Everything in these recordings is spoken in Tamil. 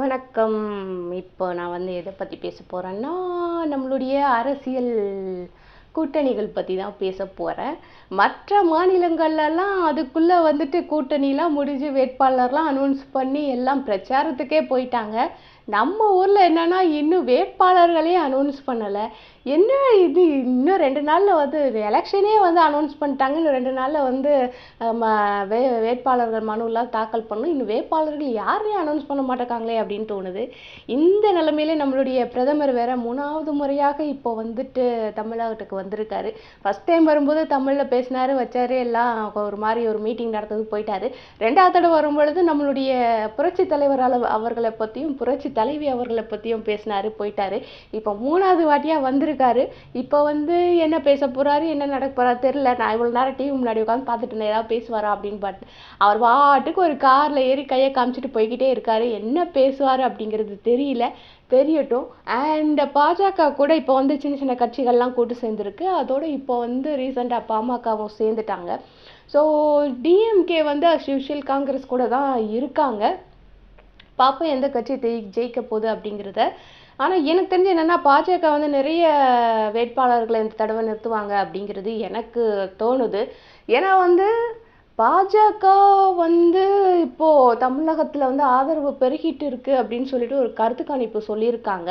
வணக்கம். இப்போ நான் வந்து எதை பற்றி பேச போகிறேன்னா நம்மளுடைய அரசியல் கூட்டணிகள் பற்றி தான் பேச போகிறேன் மற்ற மாநிலங்கள்லாம் அதுக்குள்ளே வந்துட்டு கூட்டணிலாம் முடிஞ்சு வேட்பாளர்லாம் அனௌன்ஸ் பண்ணி எல்லாம் பிரச்சாரத்துக்கே போயிட்டாங்க. நம்ம ஊரில் என்னன்னா இன்னும் வேட்பாளர்களே அனௌன்ஸ் பண்ணலை. என்ன இது? இன்னும் ரெண்டு நாளில் வந்து எலெக்ஷனே வந்து அனௌன்ஸ் பண்ணிட்டாங்க. இன்னும் ரெண்டு நாளில் வந்து ம வே வேட்பாளர்கள் மனுலாம் தாக்கல் பண்ணணும். இன்னும் வேட்பாளர்கள் யாரையும் அனௌன்ஸ் பண்ண மாட்டேக்காங்களே அப்படின்னு தோணுது. இந்த நிலைமையில நம்மளுடைய பிரதமர் வேற மூணாவது முறையாக இப்போ வந்துட்டு தமிழகத்துக்கு வந்திருக்காரு. ஃபர்ஸ்ட் டைம் வரும்போது தமிழில் பேசினாரு வச்சாரு எல்லாம் ஒரு மாதிரி ஒரு மீட்டிங் நடத்தது போயிட்டாரு. ரெண்டாவது தடவை வரும்பொழுது நம்மளுடைய புரட்சி தலைவர் அளவு அவர்களை பற்றியும் புரட்சி தலைவி அவர்களை பற்றியும் பேசினாரு போயிட்டாரு. இப்போ மூணாவது வாட்டியாக வந்திருக்காரு இப்போ வந்து என்ன பேச போகிறாரு என்ன நடக்க போகிறாரு தெரில நான் இவ்வளோ நேரம் டிவி முன்னாடி உட்காந்து பார்த்துட்டு இருந்தேன். ஏதாவது பேசுவாரா அப்படின்னு பார்த்து அவர் பாட்டுக்கு ஒரு காரில் ஏறி கையை காமிச்சிட்டு போய்கிட்டே இருக்காரு. என்ன பேசுவார் அப்படிங்கிறது தெரியல. தெரியட்டும். அண்ட் பாஜக கூட இப்போ வந்து சின்ன சின்ன கட்சிகள்லாம் கூட்டு சேர்ந்துருக்கு. அதோடு இப்போ வந்து ரீசெண்டாக பாமகவும் சேர்ந்துட்டாங்க. ஸோ டிஎம்கே வந்து as காங்கிரஸ் கூட தான் இருக்காங்க. பார்ப்போம் எந்த கட்சி ஜெயி ஜெயிக்க போகுது அப்படிங்கிறத ஆனால் எனக்கு தெரிஞ்சு என்னென்னா பாஜக வந்து நிறைய வேட்பாளர்களை இந்த தடவை நிறுத்துவாங்க அப்படிங்கிறது எனக்கு தோணுது. ஏன்னா வந்து பாஜக வந்து இப்போ தமிழகத்தில் வந்து ஆதரவு பெருகிட்டு இருக்கு அப்படின்னு சொல்லிட்டு ஒரு கருத்து கணிப்பு சொல்லியிருக்காங்க.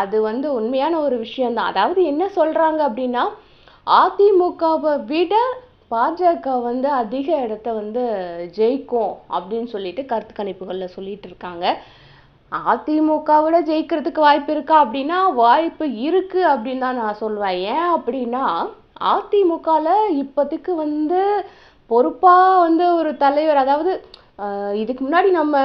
அது வந்து உண்மையான ஒரு விஷயந்தான் அதாவது என்ன சொல்கிறாங்க அப்படின்னா அதிமுகவை விட பாஜக வந்து அதிக இடத்த வந்து ஜெயிக்கும் அப்படின்னு சொல்லிட்டு கருத்து கணிப்புகளில் சொல்லிட்டு இருக்காங்க. அதிமுகவோட ஜெயிக்கிறதுக்கு வாய்ப்பு இருக்கா அப்படின்னா வாய்ப்பு இருக்குது அப்படின்னு தான் நான் சொல்லுவேன் ஏன் அப்படின்னா அதிமுகவில் இப்போதைக்கு வந்து பொறுப்பாக வந்து ஒரு தலைவர் அதாவது இதுக்கு முன்னாடி நம்ம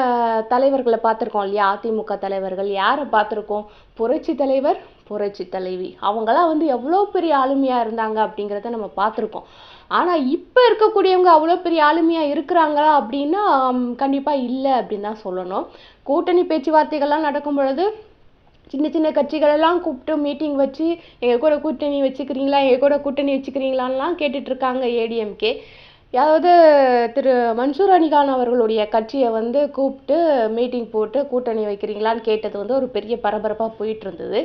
தலைவர்களை பார்த்துருக்கோம் இல்லையா? அதிமுக தலைவர்கள் யாரை பார்த்துருக்கோம்? புரட்சி தலைவர் புரட்சி தலைவி. அவங்களாம் வந்து எவ்வளோ பெரிய ஆளுமையாக இருந்தாங்க அப்படிங்கிறத நம்ம பார்த்துருக்கோம். ஆனால் இப்போ இருக்கக்கூடியவங்க அவ்வளோ பெரிய ஆளுமையாக இருக்கிறாங்களா அப்படின்னா கண்டிப்பாக இல்லை அப்படின்னு தான் சொல்லணும். கூட்டணி பேச்சுவார்த்தைகள்லாம் நடக்கும் பொழுது சின்ன சின்ன கட்சிகள் எல்லாம் கூப்பிட்டு மீட்டிங் வச்சு எங்கள் கூட கூட்டணி வச்சுக்கிறீங்களா? எங்கள் கூட கூட்டணி வச்சுக்கிறீங்களான்லாம் கேட்டுட்ருக்காங்க ஏடிஎம்கே அதாவது திரு மன்சூர் அலிகான் அவர்களுடைய கட்சியை வந்து கூப்பிட்டு மீட்டிங் போட்டு கூட்டணி வைக்கிறீங்களான்னு கேட்டது வந்து ஒரு பெரிய பரபரப்பாக போயிட்டு இருந்தது.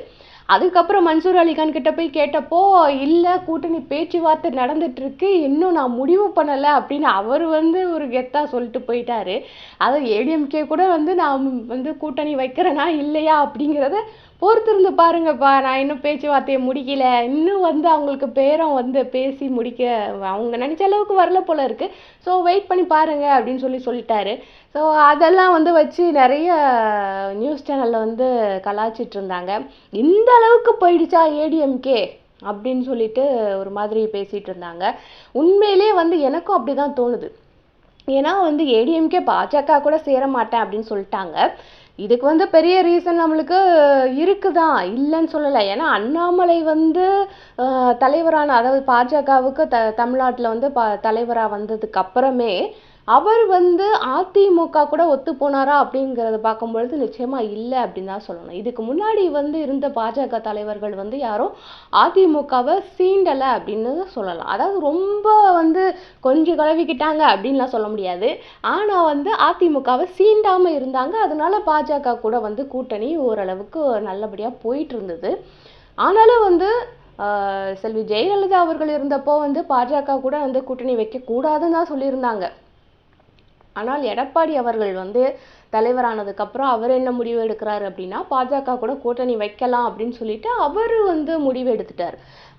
அதுக்கப்புறம் மன்சூர் அலிகான் கிட்ட போய் கேட்டப்போ இல்லை கூட்டணி பேச்சுவார்த்தை நடந்துட்டுருக்கு. இன்னும் நான் முடிவு பண்ணலை அப்படின்னு அவர் வந்து ஒரு கெத்தாக சொல்லிட்டு போயிட்டாரு. அது ஏடிஎம்கே கூட வந்து நான் வந்து கூட்டணி வைக்கிறேனா இல்லையா? அப்படிங்கிறத பொறுத்திருந்து பாருங்கப்பா நான் இன்னும் பேச்சுவார்த்தையை முடிக்கல. இன்னும் வந்து அவங்களுக்கு பேரம் வந்து பேசி முடிக்க அவங்க நினச்ச அளவுக்கு வரல போல இருக்குது ஸோ வெயிட் பண்ணி பாருங்க அப்படின்னு சொல்லி சொல்லிட்டாரு. ஸோ அதெல்லாம் வந்து வச்சு நிறைய நியூஸ் சேனலில் வந்து கலாச்சிட்டு இருந்தாங்க. இந்த அளவுக்கு போயிடுச்சா ஏடிஎம்கே அப்படின்னு சொல்லிட்டு ஒரு மாதிரி பேசிகிட்டு இருந்தாங்க. உண்மையிலேயே வந்து எனக்கும் அப்படி தான் தோணுது. ஏன்னா வந்து ஏடிஎம்கே பாஜக கூட சேர மாட்டேன் அப்படின்னு சொல்லிட்டாங்க. இதுக்கு வந்து பெரிய ரீசன் நம்மளுக்கு இருக்குதான் இல்லைன்னு சொல்லலை. ஏன்னா அண்ணாமலை வந்து தலைவரான அதாவது பாஜகவுக்கு த தமிழ்நாட்டில் வந்து ப தலைவராக வந்ததுக்கு அப்புறமே அவர் வந்து அதிமுக கூட ஒத்து போனாரா அப்படிங்கிறத பார்க்கும்பொழுது நிச்சயமா இல்லை அப்படின்னு தான் சொல்லணும். இதுக்கு முன்னாடி வந்து இருந்த பாஜக தலைவர்கள் வந்து யாரும் அதிமுகவை சீண்டலை அப்படின்னு சொல்லலாம். அதாவது ரொம்ப வந்து கொஞ்சம் கலவிக்கிட்டாங்க அப்படின்லாம் சொல்ல முடியாது. ஆனால் வந்து அதிமுகவை சீண்டாம இருந்தாங்க. அதனால பாஜக கூட வந்து கூட்டணி ஓரளவுக்கு நல்லபடியாக போயிட்டு இருந்தது. ஆனாலும் வந்து செல்வி ஜெயலலிதா அவர்கள் இருந்தப்போ வந்து பாஜக கூட வந்து கூட்டணி வைக்கக்கூடாதுன்னு தான் சொல்லியிருந்தாங்க. ஆனால் எடப்பாடி அவர்கள் வந்து தலைவரானதுக்கப்புறம் அவர் என்ன முடிவு எடுக்கிறாரு அப்படின்னா பாஜக கூட கூட்டணி வைக்கலாம் அப்படின்னு சொல்லிட்டு அவர் வந்து முடிவு எடுத்துட்டார்.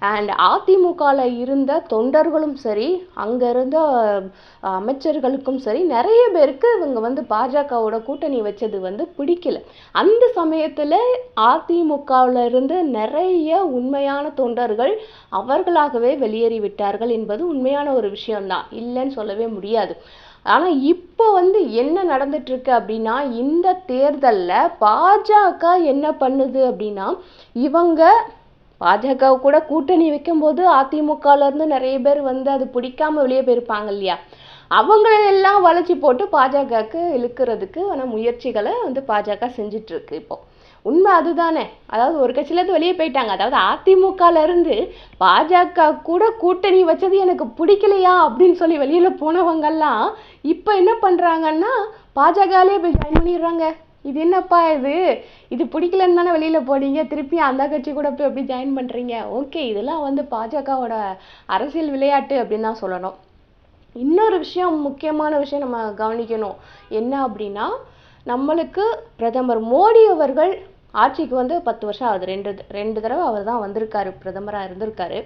அண்ட் அதிமுகவில் இருந்த தொண்டர்களும் சரி அங்கே இருந்த அமைச்சர்களுக்கும் சரி நிறைய பேருக்கு இவங்க வந்து பாஜகவோட கூட்டணி வச்சது வந்து பிடிக்கல. அந்த சமயத்தில் அதிமுகவில் இருந்து நிறைய உண்மையான தொண்டர்கள் அவர்களாகவே வெளியேறி விட்டார்கள் என்பது உண்மையான ஒரு விஷயம்தான். இல்லைன்னு சொல்லவே முடியாது. ஆனால் இப்போ வந்து என்ன நடந்துட்டுருக்கு அப்படின்னா இந்த தேர்தலில் பாஜக என்ன பண்ணுது அப்படின்னா இவங்க பாஜக கூட கூட்டணி வைக்கும்போது அதிமுகலேருந்து நிறைய பேர் வந்து அது பிடிக்காம வெளியே போயிருப்பாங்க இல்லையா? அவங்களெல்லாம் வளைச்சி போட்டு பாஜகவுக்கு இழுக்கிறதுக்கு ஆன முயற்சிகளை வந்து பாஜக செஞ்சிட்ருக்கு இப்போது உண்மை அதுதானே. அதாவது ஒரு கட்சியிலேருந்து வெளியே போயிட்டாங்க. அதாவது அதிமுகலேருந்து பாஜக கூட கூட்டணி வச்சது எனக்கு பிடிக்கலையா அப்படின்னு சொல்லி வெளியில் போனவங்கெல்லாம் இப்போ என்ன பண்ணுறாங்கன்னா பாஜகலேயே போய் ஜாயின் பண்ணிடுறாங்க. இது என்னப்பா இது? இது பிடிக்கலன்னு தானே வெளியில் போனீங்க. திருப்பி அந்த கட்சி கூட போய் எப்படி ஜாயின் பண்ணுறீங்க ஓகே இதெல்லாம் வந்து பாஜகவோட அரசியல் விளையாட்டு அப்படின்னு தான் சொல்லணும். இன்னொரு விஷயம் முக்கியமான விஷயம் நம்ம கவனிக்கணும். என்ன அப்படின்னா நம்மளுக்கு பிரதமர் மோடி அவர்கள் ஆட்சிக்கு வந்து பத்து வருஷம் ஆகுது. ரெண்டு ரெண்டு தடவை அவர் தான் வந்திருக்காரு பிரதமராக இருந்திருக்காரு.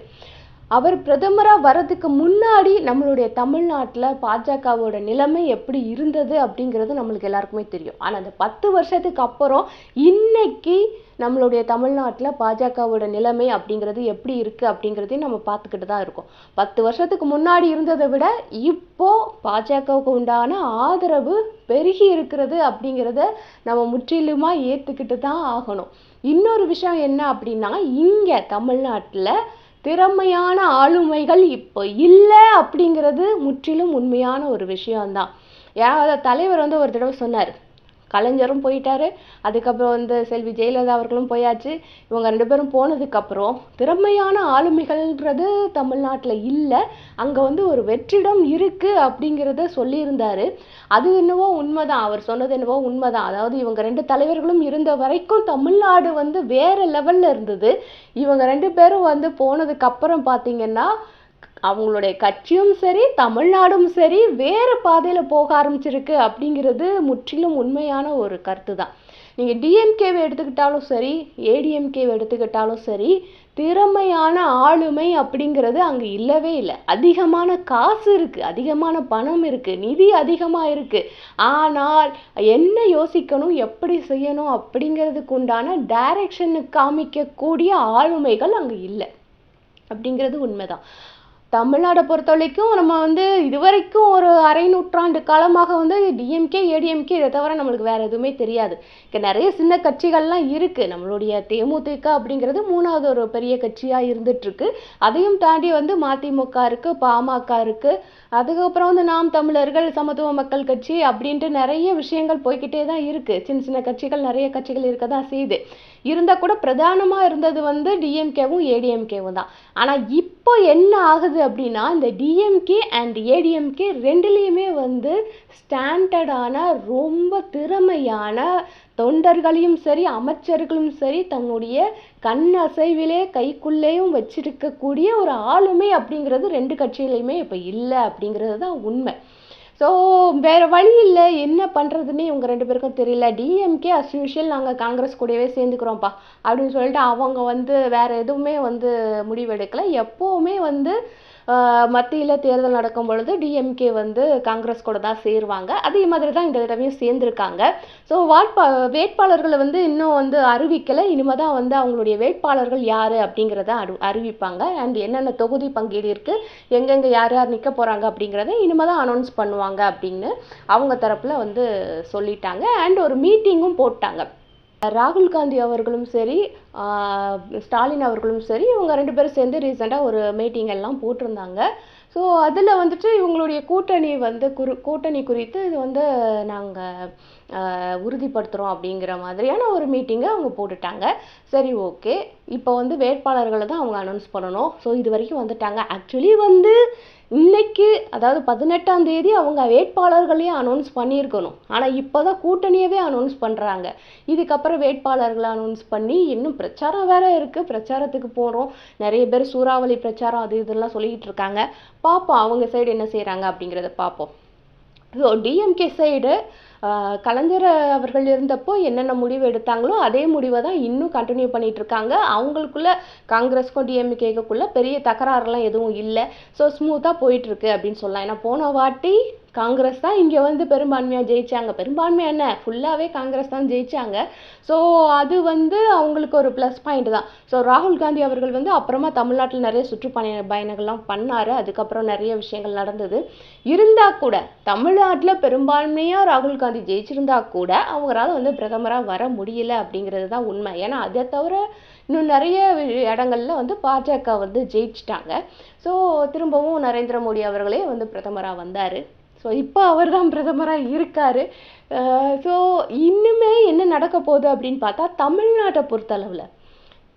அவர் பிரதமராக வர்றதுக்கு முன்னாடி நம்மளுடைய தமிழ்நாட்டில் பாஜகவோட நிலைமை எப்படி இருந்தது அப்படிங்கிறது நம்மளுக்கு எல்லாருக்குமே தெரியும். ஆனால் அந்த பத்து வருஷத்துக்கு அப்புறம் இன்னைக்கு நம்மளுடைய தமிழ்நாட்டில் பாஜகவோட நிலைமை அப்படிங்கிறது எப்படி இருக்குது அப்படிங்கிறதையும் நம்ம பார்த்துக்கிட்டு தான் இருக்கோம். பத்து வருஷத்துக்கு முன்னாடி இருந்ததை விட இப்போது பாஜகவுக்கு உண்டான ஆதரவு பெருகி இருக்கிறது அப்படிங்கிறத நம்ம முற்றிலுமாக ஏற்றுக்கிட்டு தான் ஆகணும். இன்னொரு விஷயம் என்ன அப்படின்னா இங்கே தமிழ்நாட்டில் திறமையான ஆளுமைகள் இப்போ இல்லை அப்படிங்கிறது முற்றிலும் உண்மையான ஒரு விஷயம்தான். ஏன் அதை தலைவர் வந்து ஒரு தடவை சொன்னார் கலைஞரும் போயிட்டாரு. அதுக்கப்புறம் வந்து செல்வி ஜெயலலிதா அவர்களும் போயாச்சு. இவங்க ரெண்டு பேரும் போனதுக்கப்புறம் திறமையான ஆளுமைகள்ன்றது தமிழ்நாட்டில் இல்லை. அங்கே வந்து ஒரு வெற்றிடம் இருக்குது அப்படிங்கிறத சொல்லியிருந்தார். அது என்னவோ உண்மைதான். அவர் சொன்னது என்னவோ உண்மைதான். அதாவது இவங்க ரெண்டு தலைவர்களும் இருந்த வரைக்கும் தமிழ்நாடு வந்து வேறு லெவலில் இருந்தது. இவங்க ரெண்டு பேரும் வந்து போனதுக்கப்புறம் பார்த்திங்கன்னா பார்த்தீங்கன்னா அவங்களுடைய கட்சியும் சரி தமிழ்நாடும் சரி வேறு பாதையில் போக ஆரம்பிச்சிருக்கு அப்படிங்கிறது முற்றிலும் உண்மையான ஒரு கருத்து தான் நீங்கள் டிஎம்கேவை எடுத்துக்கிட்டாலும் சரி ஏடிஎம்கேவை எடுத்துக்கிட்டாலும் சரி திறமையான ஆளுமை அப்படிங்கிறது அங்கே இல்லவே இல்லை. அதிகமான காசு இருக்குது அதிகமான பணம் இருக்குது நிதி அதிகமாக இருக்குது ஆனால் என்ன யோசிக்கணும் எப்படி செய்யணும் அப்படிங்கிறதுக்கு உண்டான டைரக்ஷனுக்கு காமிக்கக்கூடிய ஆளுமைகள் அங்கே இல்லை. அப்படிங்கிறது உண்மைதான். தமிழ்நாடை பொறுத்த வரைக்கும் நம்ம வந்து இதுவரைக்கும் ஒரு அரை நூற்றாண்டு காலமாக வந்து டிஎம்கே ஏடிஎம்கே இதை தவிர நம்மளுக்கு வேறு எதுவுமே தெரியாது. இங்கே நிறைய சின்ன கட்சிகள்லாம் இருக்குது நம்மளுடைய தேமுதிக அப்படிங்கிறது மூணாவது ஒரு பெரிய கட்சியாக இருந்துட்டுருக்கு. அதையும் தாண்டி வந்து மதிமுக இருக்குது பாமக இருக்குது அதுக்கப்புறம் வந்து நாம் தமிழர்கள் சமத்துவ மக்கள் கட்சி அப்படின்ட்டு நிறைய விஷயங்கள் போய்க்கிட்டே தான் இருக்குது சின்ன சின்ன கட்சிகள் நிறைய கட்சிகள் இருக்க தான் செய்யுது. இருந்தால் கூட பிரதானமாக இருந்தது வந்து டிஎம்கேவும் ஏடிஎம்கேவும் தான். ஆனால் இப்போ என்ன ஆகுது அப்படின்னா இந்த டிஎம்கே அண்ட் ஏடிஎம்கே ரெண்டுலேயுமே வந்து ஸ்டாண்டர்டான ரொம்ப திறமையான தொண்டர்களையும் சரி அமைச்சர்களும் சரி தன்னுடைய கண் அசைவிலே கைக்குள்ளேயும் வச்சிருக்கக்கூடிய ஒரு ஆளுமை அப்படிங்கிறது ரெண்டு கட்சியிலையுமே இப்போ இல்லை அப்படிங்கிறது தான் உண்மை. ஸோ வேறு வழி இல்லை. என்ன பண்ணுறதுன்னு இவங்க ரெண்டு பேருக்கும் தெரியல. டிஎம்கே அஸ் யூஷுவல் நாங்கள் காங்கிரஸ் கூடவே சேர்ந்துக்கிறோம்ப்பா. அப்படின்னு சொல்லிட்டு அவங்க வந்து வேறு எதுவுமே வந்து முடிவெடுக்கலை. எப்போவுமே வந்து மத்தியில் தேர்தல் நடக்கும் பொழுது டிஎம்கே வந்து காங்கிரஸ் கூட தான் சேருவாங்க. அதே மாதிரி தான் இந்த தடவையும் சேர்ந்துருக்காங்க. ஸோ வாட்பா வேட்பாளர்களை வந்து இன்னும் வந்து அறிவிக்கலை. இனிமேல் தான் வந்து அவங்களுடைய வேட்பாளர்கள் யார் அப்படிங்கிறத அறி அறிவிப்பாங்க. அண்ட் என்னென்ன தொகுதி பங்கீடு இருக்குது எங்கெங்கே யார் யார் நிற்க போகிறாங்க அப்படிங்கிறத இனிமேல் தான் அனௌன்ஸ் பண்ணுவாங்க அப்படின்னு அவங்க தரப்பில் வந்து சொல்லிட்டாங்க. அண்ட் ஒரு மீட்டிங்கும் போட்டாங்க. ராகுல் காந்தி அவர்களும் சரி ஸ்டாலின் அவர்களும் சரி இவங்க ரெண்டு பேரும் சேர்ந்து ரீசெண்டாக ஒரு மீட்டிங் எல்லாம் போட்டிருந்தாங்க. ஸோ அதில் வந்துட்டு இவங்களுடைய கூட்டணி வந்து குரு கூட்டணி குறித்து இது வந்து நாங்கள் உறுதிப்படுத்துகிறோம் அப்படிங்கிற மாதிரியான ஒரு மீட்டிங்கை அவங்க போட்டுட்டாங்க. சரி ஓகே. இப்போ வந்து வேட்பாளர்களை தான் அவங்க அனௌன்ஸ் பண்ணணும். ஸோ இது வரைக்கும் வந்துட்டாங்க. ஆக்சுவலி வந்து இன்னைக்கு அதாவது பதினெட்டாம் தேதி அவங்க வேட்பாளர்களையும் அனௌன்ஸ் பண்ணியிருக்கணும். ஆனால் இப்போ தான் கூட்டணியவே அனௌன்ஸ் பண்ணுறாங்க இதுக்கப்புறம் வேட்பாளர்களை அனௌன்ஸ் பண்ணி இன்னும் பிரச்சாரம் வேற இருக்குது பிரச்சாரத்துக்கு போகிறோம் நிறைய பேர் சூறாவளி பிரச்சாரம் அது இதெல்லாம் சொல்லிக்கிட்டு இருக்காங்க. பார்ப்போம் அவங்க சைடு என்ன செய்கிறாங்க அப்படிங்கிறத பார்ப்போம் ஸோ டிஎம்கே சைடு கலைஞர் அவர்கள் இருந்தப்போ என்னென்ன முடிவு எடுத்தாங்களோ அதே முடிவை தான் இன்னும் கண்டினியூ பண்ணிட்டு இருக்காங்க அவங்களுக்குள்ள காங்கிரஸ்க்கும் டிஎம்கேக்குள்ள பெரிய தகராறுலாம் எதுவும் இல்லை. ஸோ ஸ்மூத்தாக போயிட்டு இருக்கு அப்படின்னு சொல்லலாம். ஏன்னா போன வாட்டி காங்கிரஸ் தான் இங்கே வந்து பெரும்பான்மையாக ஜெயித்தாங்க பெரும்பான்மை என்ன? ஃபுல்லாகவே காங்கிரஸ் தான் ஜெயித்தாங்க ஸோ அது வந்து அவங்களுக்கு ஒரு ப்ளஸ் பாயிண்ட் தான். ஸோ ராகுல் காந்தி அவர்கள் வந்து அப்புறமா தமிழ்நாட்டில் நிறைய சுற்றுப்பயண பயணங்கள்லாம் பண்ணார். அதுக்கப்புறம் நிறைய விஷயங்கள் நடந்தது. இருந்தால் கூட தமிழ்நாட்டில் பெரும்பான்மையாக ராகுல் காந்தி ஜெயிச்சிருந்தா கூட அவங்களால வந்து பிரதமராக வர முடியல அப்படிங்கிறது தான் உண்மை. ஏன்னா அதை தவிர இன்னும் நிறைய இடங்கள்ல வந்து பாஜக வந்து ஜெயிச்சிட்டாங்க. ஸோ திரும்பவும் நரேந்திர மோடி அவர்களே வந்து பிரதமராக வந்தார். ஸோ இப்போ அவர் தான் பிரதமராக இருக்கார் ஸோ இன்னுமே என்ன நடக்க போகுது அப்படின்னு பார்த்தா தமிழ்நாட்டை பொறுத்தளவில்.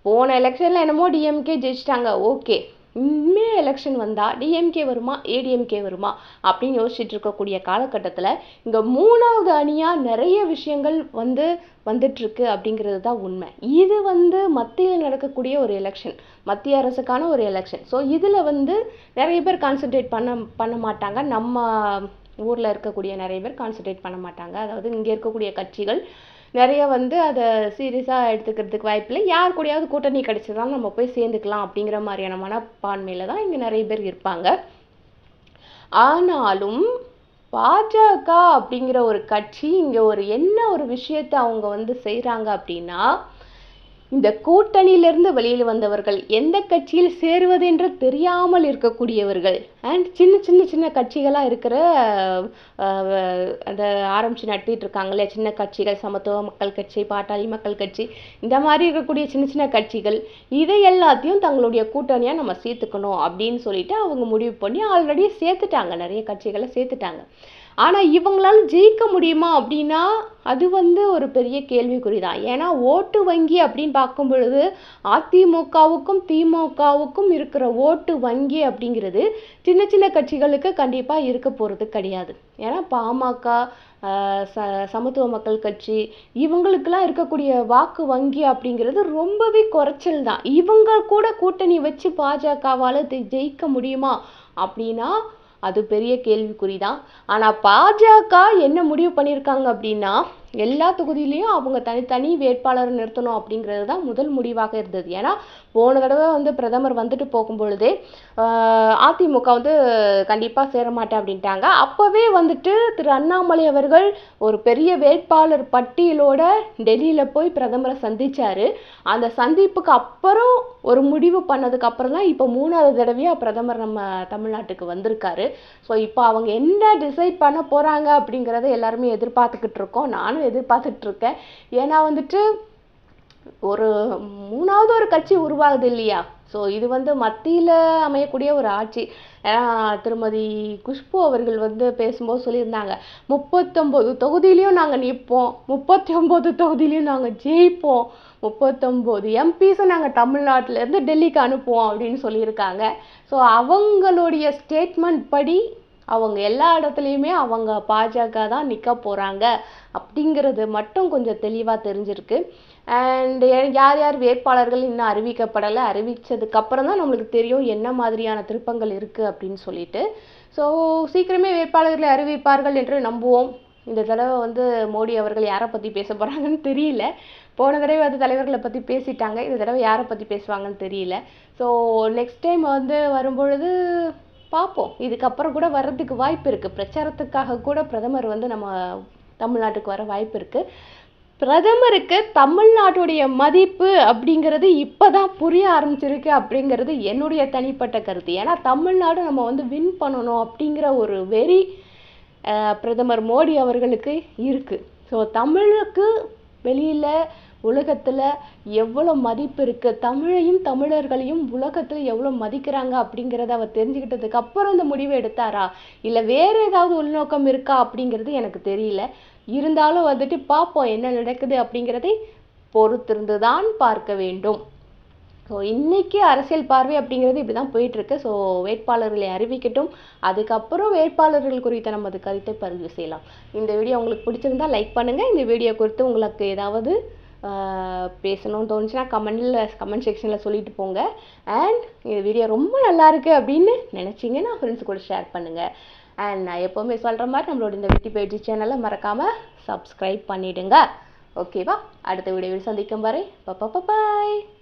போன எலெக்ஷனில் என்னமோ டிஎம்கே ஜெயிச்சிட்டாங்க. ஓகே இனிமேல் எலெக்ஷன் வந்தால் டிஎம்கே வருமா? ஏடிஎம்கே வருமா? அப்படின்னு யோசிச்சுட்டு இருக்கக்கூடிய காலகட்டத்தில் இங்கே மூணாவது அணியாக நிறைய விஷயங்கள் வந்து வந்துட்டுருக்கு அப்படிங்கிறது தான் உண்மை. இது வந்து மத்தியில் நடக்கக்கூடிய ஒரு எலெக்ஷன் மத்திய அரசுக்கான ஒரு எலெக்ஷன் ஸோ இதில் வந்து நிறைய பேர் கான்சென்ட்ரேட் பண்ண பண்ண மாட்டாங்க. நம்ம ஊரில் இருக்கக்கூடிய நிறைய பேர் கான்சென்ட்ரேட் பண்ண மாட்டாங்க. அதாவது இங்கே இருக்கக்கூடிய கட்சிகள் நிறைய வந்து அதை சீரியஸாக எடுத்துக்கிறதுக்கு வாய்ப்பில்லை யார் கூடயாவது கூட்டணி கிடைச்சதாலும் நம்ம போய் சேர்ந்துக்கலாம் அப்படிங்கிற மாதிரியான மனப்பான்மையில் தான் இங்கே நிறைய பேர் இருப்பாங்க. ஆனாலும் பாஜக அப்படிங்கிற ஒரு கட்சி இங்கே ஒரு என்ன ஒரு விஷயத்தை அவங்க வந்து செய்கிறாங்க அப்படின்னா இந்த கூட்டணியிலிருந்து வெளியில் வந்தவர்கள் எந்த கட்சியில் சேருவதென்று தெரியாமல் இருக்கக்கூடியவர்கள். அண்ட் சின்ன சின்ன சின்ன கட்சிகளாக இருக்கிற அந்த ஆரம்பித்து நடத்திட்டு இருக்காங்களே சின்ன கட்சிகள் சமத்துவ மக்கள் கட்சி பாட்டாளி மக்கள் கட்சி இந்த மாதிரி இருக்கக்கூடிய சின்ன சின்ன கட்சிகள் இதை எல்லாத்தையும் தங்களுடைய கூட்டணியாக நம்ம சேர்த்துக்கணும் அப்படின்னு சொல்லிட்டு அவங்க முடிவு பண்ணி ஆல்ரெடி சேர்த்துட்டாங்க. நிறைய கட்சிகளை சேர்த்துட்டாங்க. ஆனால் இவங்களால ஜெயிக்க முடியுமா அப்படின்னா அது வந்து ஒரு பெரிய கேள்விக்குறி தான் ஏன்னா ஓட்டு வங்கி அப்படின்னு பார்க்கும் பொழுது அதிமுகவுக்கும் திமுகவுக்கும் இருக்கிற ஓட்டு வங்கி அப்படிங்கிறது சின்ன சின்ன கட்சிகளுக்கு கண்டிப்பாக இருக்க போகிறது கிடையாது. ஏன்னா பாமக ச சமத்துவ மக்கள் கட்சி இவங்களுக்கெல்லாம் இருக்கக்கூடிய வாக்கு வங்கி அப்படிங்கிறது ரொம்பவே குறைச்சல் தான் இவங்க கூட கூட்டணி வச்சு பாஜகவால் ஜெயிக்க முடியுமா அப்படின்னா அது பெரிய கேள்விக்குறி தான் ஆனால் பாஜக என்ன முடிவு பண்ணியிருக்காங்க அப்படின்னா எல்லா தொகுதியிலையும் அவங்க தனித்தனி வேட்பாளரை நிறுத்தணும் அப்படிங்கிறது தான் முதல் முடிவாக இருந்தது. ஏன்னா போன தடவை வந்து பிரதமர் வந்துட்டு போகும்பொழுதே அதிமுக வந்து கண்டிப்பாக சேர மாட்டேன் அப்படின்ட்டாங்க. அப்போவே வந்துட்டு திரு அண்ணாமலை அவர்கள் ஒரு பெரிய வேட்பாளர் பட்டியலோட டெல்லியில் போய் பிரதமரை சந்தித்தார் அந்த சந்திப்புக்கு அப்புறம் ஒரு முடிவு பண்ணதுக்கு அப்புறம் தான் இப்போ மூணாவது தடவையாக பிரதமர் நம்ம தமிழ்நாட்டுக்கு வந்திருக்காரு. ஸோ இப்போ அவங்க என்ன டிசைட் பண்ண போகிறாங்க அப்படிங்கிறத எல்லாருமே எதிர்பார்த்துக்கிட்டு இருக்கோம். நானும் எதிர்பார்த்துட்டு இருக்கேன் ஏன்னா வந்துட்டு ஒரு மூணாவது ஒரு கட்சி உருவாகுது இல்லையா? ஸோ இது வந்து மத்தியில் அமையக்கூடிய ஒரு ஆட்சி. திருமதி குஷ்பு அவர்கள் வந்து பேசும்போது சொல்லியிருந்தாங்க முப்பத்தொம்போது தொகுதியிலையும் நாங்கள் நிற்போம் முப்பத்தி ஒம்பது தொகுதியிலையும் நாங்கள் ஜெயிப்போம். முப்பத்தொம்போது எம்பிஸை நாங்கள் தமிழ்நாட்டிலேருந்து டெல்லிக்கு அனுப்புவோம். அப்படின்னு சொல்லியிருக்காங்க. ஸோ அவங்களுடைய ஸ்டேட்மெண்ட் படி அவங்க எல்லா இடத்துலையுமே அவங்க பாஜக தான் நிற்க போகிறாங்க அப்படிங்கிறது மட்டும் கொஞ்சம் தெளிவாக தெரிஞ்சிருக்கு. அண்ட் யார் யார் வேட்பாளர்கள் இன்னும் அறிவிக்கப்படலை அறிவித்ததுக்கப்புறம் தான் நம்மளுக்கு தெரியும் என்ன மாதிரியான திருப்பங்கள் இருக்குது அப்படின்னு சொல்லிட்டு. ஸோ சீக்கிரமே வேட்பாளர்களை அறிவிப்பார்கள் என்று நம்புவோம். இந்த தடவை வந்து மோடி அவர்கள் யாரை பற்றி பேச போகிறாங்கன்னு தெரியல. போன தடவை வந்து தலைவர்களை பற்றி பேசிட்டாங்க. இந்த தடவை யாரை பற்றி பேசுவாங்கன்னு தெரியல. ஸோ நெக்ஸ்ட் டைம் வந்து வரும்பொழுது பார்ப்போம். இதுக்கப்புறம் கூட வர்றதுக்கு வாய்ப்பு இருக்குது பிரச்சாரத்துக்காக கூட பிரதமர் வந்து நம்ம தமிழ்நாட்டுக்கு வர வாய்ப்பு இருக்குது பிரதமருக்கு தமிழ்நாட்டுடைய மதிப்பு அப்படிங்கிறது இப்போ தான் புரிய ஆரம்பிச்சிருக்கு அப்படிங்கிறது என்னுடைய தனிப்பட்ட கருத்து. ஏன்னா தமிழ்நாடு நம்ம வந்து வின் பண்ணணும் அப்படிங்கிற ஒரு வெறி பிரதமர் மோடி அவர்களுக்கு இருக்குது ஸோ தமிழுக்கு வெளியில் உலகத்தில் எவ்வளோ மதிப்பு இருக்குது தமிழையும் தமிழர்களையும் உலகத்தில் எவ்வளோ மதிக்கிறாங்க அப்படிங்கிறத அவர் தெரிஞ்சுக்கிட்டதுக்கு அப்புறம் இந்த முடிவை எடுத்தாரா? இல்லை வேறு ஏதாவது உள்நோக்கம் இருக்கா அப்படிங்கிறது எனக்கு தெரியல. இருந்தாலும் வந்துட்டு பார்ப்போம் என்ன நடக்குது அப்படிங்கிறதை பொறுத்திருந்து தான் பார்க்க வேண்டும். ஸோ இன்னைக்கு அரசியல் பார்வை அப்படிங்கிறது இப்படி தான் போயிட்டுருக்கு. ஸோ வேட்பாளர்களை அறிவிக்கட்டும். அதுக்கப்புறம் வேட்பாளர்கள் குறித்த நமது கருத்தை பதிவு செய்யலாம். இந்த வீடியோ உங்களுக்கு பிடிச்சிருந்தா லைக் பண்ணுங்கள் இந்த வீடியோ குறித்து உங்களுக்கு ஏதாவது பேசணும்னு தோணுச்சுன்னா கமெண்டில் கமெண்ட் செக்ஷனில் சொல்லிட்டு போங்க. அண்ட் இந்த வீடியோ ரொம்ப நல்லாருக்கு அப்படின்னு நினச்சிங்கன்னா ஃப்ரெண்ட்ஸ் கூட ஷேர் பண்ணுங்கள் அண்ட் நான் எப்போவுமே சொல்கிற மாதிரி நம்மளோட இந்த வெட்டி பேஜி சேனலை மறக்காமல் சப்ஸ்கிரைப் பண்ணிவிடுங்க ஓகேவா அடுத்த வீடியோவில் சந்திக்கும் வரை பாய்